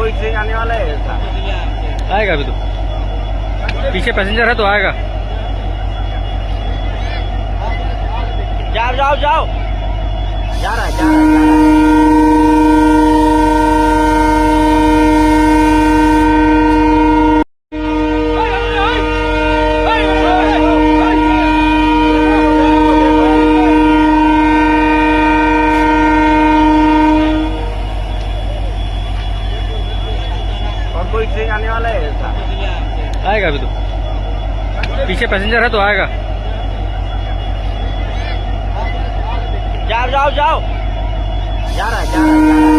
कोई ट्रेन आने वाला है ऐसा? आएगा अभी तो। पीछे पैसेंजर है तो आएगा। जाओ जाओ जाओ। जा रहा है जा रहा है कोई ट्रेन आने वाला है ऐसा? आएगा अभी तो। पीछे पैसेंजर है तो आएगा। जाओ जाओ जाओ। जा रहा है जा रहा है जा रहा है।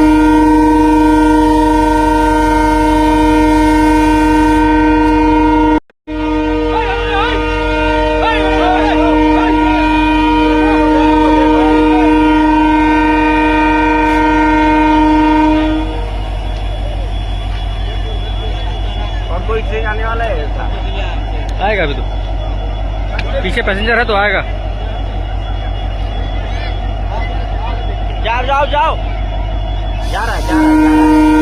और कोई ट्रेन आने वाला है ऐसा आएगा अभी तो पीछे पैसेंजर है तो आएगा जाओ जाओ जाओ जा रहा है जा रहा है जा रहा है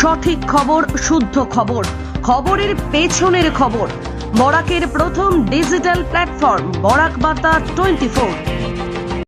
সঠিক খবর শুদ্ধ খবর খবরের পেছনের খবর বরাকের প্রথম ডিজিটাল প্ল্যাটফর্ম বরাক বার্তা টোয়েন্টি ফোর